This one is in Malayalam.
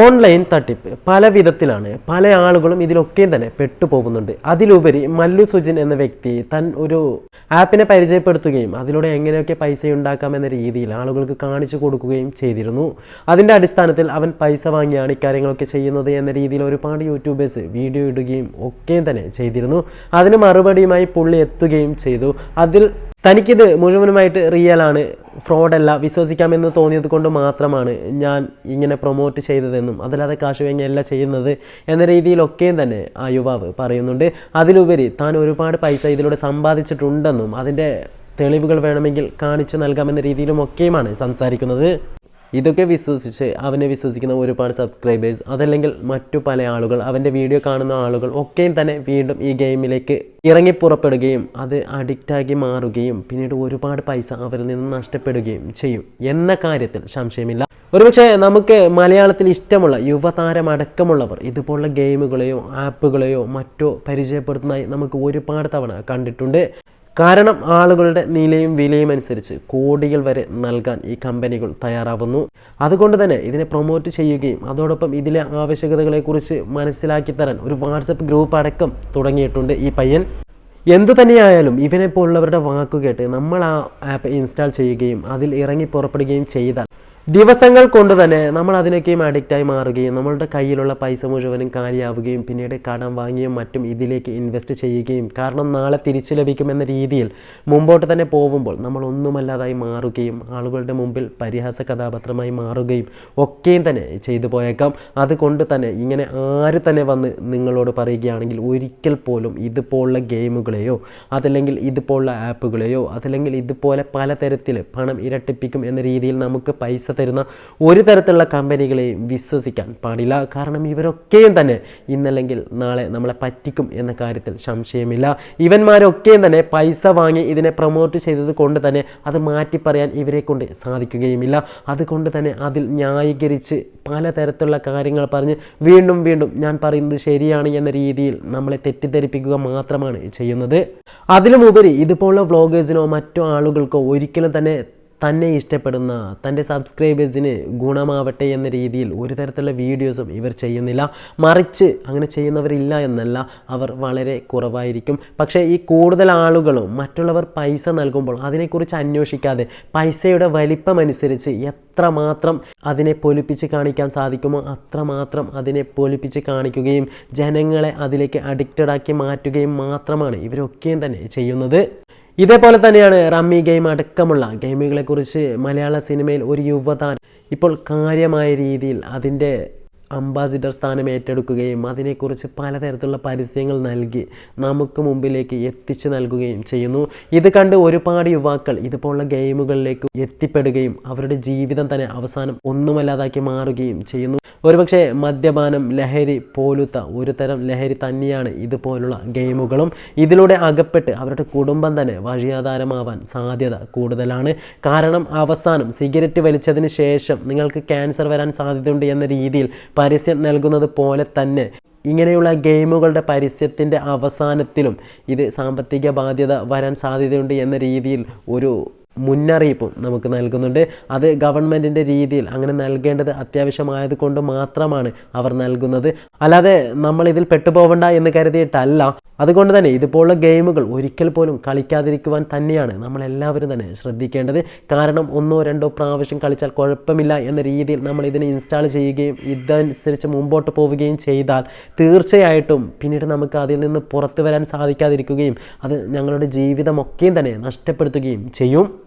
ഓൺലൈൻ തട്ടിപ്പ് പല വിധത്തിലാണ്. പല ആളുകളും ഇതിലൊക്കെയും തന്നെ പെട്ടുപോകുന്നുണ്ട്. അതിലുപരി മല്ലു സുജിൻ എന്ന വ്യക്തി തൻ ഒരു ആപ്പിനെ പരിചയപ്പെടുത്തുകയും അതിലൂടെ എങ്ങനെയൊക്കെ പൈസ ഉണ്ടാക്കാം എന്ന രീതിയിൽ ആളുകൾക്ക് കാണിച്ചു കൊടുക്കുകയും ചെയ്തിരുന്നു. അതിന്റെ അടിസ്ഥാനത്തിൽ അവൻ പൈസ വാങ്ങിയാണ് ഇക്കാര്യങ്ങളൊക്കെ ചെയ്യുന്നത് എന്ന രീതിയിൽ ഒരുപാട് യൂട്യൂബേഴ്സ് വീഡിയോ ഇടുകയും ഒക്കെയും തന്നെ ചെയ്തിരുന്നു. അതിന് മറുപടിയുമായി പുള്ളി എത്തുകയും ചെയ്തു. അതിൽ തനിക്കിത് മുഴുവനുമായിട്ട് റിയലാണ് ഫ്രോഡല്ല വിശ്വസിക്കാമെന്ന് തോന്നിയത് കൊണ്ട് മാത്രമാണ് ഞാൻ ഇങ്ങനെ പ്രൊമോട്ട് ചെയ്തതെന്നും അതല്ലാതെ കാശ് വാങ്ങിയല്ല ചെയ്യുന്നത് എന്ന രീതിയിലൊക്കെയും തന്നെ ആ യുവാവ് പറയുന്നുണ്ട്. അതിലുപരി താൻ ഒരുപാട് പൈസ ഇതിലൂടെ സമ്പാദിച്ചിട്ടുണ്ടെന്നും അതിന്റെ തെളിവുകൾ വേണമെങ്കിൽ കാണിച്ചു നൽകാമെന്ന രീതിയിലും ഒക്കെയുമാണ് സംസാരിക്കുന്നത്. ഇതൊക്കെ വിശ്വസിച്ച് അവനെ വിശ്വസിക്കുന്ന ഒരുപാട് സബ്സ്ക്രൈബേഴ്സ് അതല്ലെങ്കിൽ മറ്റു പല ആളുകൾ അവന്റെ വീഡിയോ കാണുന്ന ആളുകൾ ഒക്കെയും തന്നെ വീണ്ടും ഈ ഗെയിമിലേക്ക് ഇറങ്ങി പുറപ്പെടുകയും അത് അഡിക്റ്റാക്കി മാറുകയും പിന്നീട് ഒരുപാട് പൈസ അവരിൽ നിന്ന് നഷ്ടപ്പെടുകയും ചെയ്യും എന്ന കാര്യത്തിൽ സംശയമില്ല. ഒരുപക്ഷെ നമുക്ക് മലയാളത്തിൽ ഇഷ്ടമുള്ള യുവതാരമടക്കമുള്ളവർ ഇതുപോലുള്ള ഗെയിമുകളെയോ ആപ്പുകളെയോ മറ്റോ പരിചയപ്പെടുത്തുന്നതായി നമുക്ക് ഒരുപാട് തവണ കണ്ടിട്ടുണ്ട്. കാരണം ആളുകളുടെ നിലയും വിലയും അനുസരിച്ച് കോടികൾ വരെ നൽകാൻ ഈ കമ്പനികൾ തയ്യാറാവുന്നു. അതുകൊണ്ട് തന്നെ ഇതിനെ പ്രൊമോട്ട് ചെയ്യുകയും അതോടൊപ്പം ഇതിലെ ആവശ്യകതകളെക്കുറിച്ച് മനസ്സിലാക്കി തരാൻ ഒരു വാട്സപ്പ് ഗ്രൂപ്പ് അടക്കം തുടങ്ങിയിട്ടുണ്ട് ഈ പയ്യൻ. എന്തു തന്നെയായാലും ഇവനെ പോലുള്ളവരുടെ വാക്കുകേട്ട് നമ്മൾ ആ ആപ്പ് ഇൻസ്റ്റാൾ ചെയ്യുകയും അതിൽ ഇറങ്ങി പുറപ്പെടുകയും ചെയ്താൽ ദിവസങ്ങൾ കൊണ്ട് തന്നെ നമ്മൾ അതിനൊക്കെയും അഡിക്റ്റായി മാറുകയും നമ്മളുടെ കയ്യിലുള്ള പൈസ മുഴുവനും കാലിയാവുകയും പിന്നീട് കടം വാങ്ങിയും മറ്റും ഇതിലേക്ക് ഇൻവെസ്റ്റ് ചെയ്യുകയും കാരണം നാളെ തിരിച്ചു ലഭിക്കുമെന്ന രീതിയിൽ മുമ്പോട്ട് തന്നെ പോകുമ്പോൾ നമ്മൾ ഒന്നുമല്ലാതായി മാറുകയും ആളുകളുടെ മുമ്പിൽ പരിഹാസ കഥാപാത്രമായി മാറുകയും ഒക്കെയും തന്നെ ചെയ്തു പോയേക്കാം. അതുകൊണ്ട് തന്നെ ഇങ്ങനെ ആര് തന്നെ വന്ന് നിങ്ങളോട് പറയുകയാണെങ്കിൽ ഒരിക്കൽ പോലും ഇതുപോലുള്ള ഗെയിമുകളെയോ അതല്ലെങ്കിൽ ഇതുപോലുള്ള ആപ്പുകളെയോ അതല്ലെങ്കിൽ ഇതുപോലെ പലതരത്തിൽ പണം ഇരട്ടിപ്പിക്കും എന്ന രീതിയിൽ നമുക്ക് പൈസ തരുന്ന ഒരു തരത്തിലുള്ള കമ്പനികളെയും വിശ്വസിക്കാൻ പാടില്ല. കാരണം ഇവരൊക്കെയും തന്നെ ഇന്നല്ലെങ്കിൽ നാളെ നമ്മളെ പറ്റിക്കും എന്ന കാര്യത്തിൽ സംശയമില്ല. ഇവന്മാരൊക്കെയും തന്നെ പൈസ വാങ്ങി ഇതിനെ പ്രൊമോട്ട് ചെയ്തത് കൊണ്ട് തന്നെ അത് മാറ്റി പറയാൻ ഇവരെ കൊണ്ട് സാധിക്കുകയുമില്ല. അതുകൊണ്ട് തന്നെ അതിൽ ന്യായീകരിച്ച് പലതരത്തിലുള്ള കാര്യങ്ങൾ പറഞ്ഞ് വീണ്ടും വീണ്ടും ഞാൻ പറയുന്നത് ശരിയാണ് എന്ന രീതിയിൽ നമ്മളെ തെറ്റിദ്ധരിപ്പിക്കുക മാത്രമാണ് ചെയ്യുന്നത്. അതിലുമുപരി ഇതുപോലുള്ള വ്ളോഗേഴ്സിനോ മറ്റു ആളുകൾക്കോ ഒരിക്കലും തന്നെ തന്നെ ഇഷ്ടപ്പെടുന്ന തന്റെ സബ്സ്ക്രൈബേഴ്സിന് ഗുണമാവട്ടെ എന്ന രീതിയിൽ ഒരു തരത്തിലുള്ള വീഡിയോസും ഇവർ ചെയ്യുന്നില്ല. മറിച്ച് അങ്ങനെ ചെയ്യുന്നവരില്ല എന്നല്ല അവർ വളരെ കുറവായിരിക്കും. പക്ഷേ ഈ കൂടുതൽ ആളുകളും മറ്റുള്ളവർ പൈസ നൽകുമ്പോൾ അതിനെക്കുറിച്ച് അന്വേഷിക്കാതെ പൈസയുടെ വലിപ്പമനുസരിച്ച് എത്രമാത്രം അതിനെ പൊലിപ്പിച്ച് കാണിക്കാൻ സാധിക്കുമോ അത്രമാത്രം അതിനെ പൊലിപ്പിച്ച് കാണിക്കുകയും ജനങ്ങളെ അതിലേക്ക് അഡിക്റ്റഡ് ആക്കി മാറ്റുകയും മാത്രമാണ് ഇവരൊക്കെയും തന്നെ ചെയ്യുന്നത്. ഇതേപോലെ തന്നെയാണ് റമ്മി ഗെയിം അടക്കമുള്ള ഗെയിമുകളെക്കുറിച്ച് മലയാള സിനിമയിൽ ഒരു യുവതാരം ഇപ്പോൾ കാര്യമായ രീതിയിൽ അതിന്റെ അംബാസിഡർ സ്ഥാനം ഏറ്റെടുക്കുകയും അതിനെക്കുറിച്ച് പലതരത്തിലുള്ള പരസ്യങ്ങൾ നൽകി നമുക്ക് മുമ്പിലേക്ക് എത്തിച്ചു നൽകുകയും ചെയ്യുന്നു. ഇത് കണ്ട് ഒരുപാട് യുവാക്കൾ ഇതുപോലുള്ള ഗെയിമുകളിലേക്ക് എത്തിപ്പെടുകയും അവരുടെ ജീവിതം തന്നെ അവസാനം ഒന്നുമല്ലാതാക്കി മാറുകയും ചെയ്യുന്നു. ഒരുപക്ഷെ മദ്യപാനം ലഹരി പോലുത്ത ഒരു തരം ലഹരി തന്നെയാണ് ഇതുപോലുള്ള ഗെയിമുകളും. ഇതിലൂടെ അകപ്പെട്ട് അവരുടെ കുടുംബം തന്നെ വഴിയാധാരമാവാൻ സാധ്യത കൂടുതലാണ്. കാരണം അവസാനം സിഗരറ്റ് വലിച്ചതിന് ശേഷം നിങ്ങൾക്ക് ക്യാൻസർ വരാൻ സാധ്യതയുണ്ട് എന്ന രീതിയിൽ പരസ്യം നൽകുന്നത് പോലെ തന്നെ ഇങ്ങനെയുള്ള ഗെയിമുകളുടെ പരസ്യത്തിന്റെ അവസാനത്തിലും ഇത് സാമ്പത്തിക ബാധ്യത വരാൻ സാധ്യതയുണ്ട് എന്ന രീതിയിൽ ഒരു മുന്നറിയിപ്പും നമുക്ക് നൽകുന്നുണ്ട്. അത് ഗവൺമെന്റിന്റെ രീതിയിൽ അങ്ങനെ നൽകേണ്ടത് അത്യാവശ്യമായത് കൊണ്ട് മാത്രമാണ് അവർ നൽകുന്നത്. അല്ലാതെ നമ്മൾ ഇതിൽ പെട്ടുപോകണ്ട എന്ന് കരുതിയിട്ടല്ല. അതുകൊണ്ട് തന്നെ ഇതുപോലുള്ള ഗെയിമുകൾ ഒരിക്കൽ പോലും കളിക്കാതിരിക്കുവാൻ തന്നെയാണ് നമ്മളെല്ലാവരും തന്നെ ശ്രദ്ധിക്കേണ്ടത്. കാരണം ഒന്നോ രണ്ടോ പ്രാവശ്യം കളിച്ചാൽ കുഴപ്പമില്ല എന്ന രീതിയിൽ നമ്മൾ ഇതിനെ ഇൻസ്റ്റാൾ ചെയ്യുകയും ഇതനുസരിച്ച് മുമ്പോട്ട് പോവുകയും ചെയ്താൽ തീർച്ചയായിട്ടും പിന്നീട് നമുക്ക് അതിൽ നിന്ന് പുറത്തു വരാൻ സാധിക്കാതിരിക്കുകയും അത് ഞങ്ങളുടെ ജീവിതമൊക്കെയും തന്നെ നഷ്ടപ്പെടുത്തുകയും ചെയ്യും.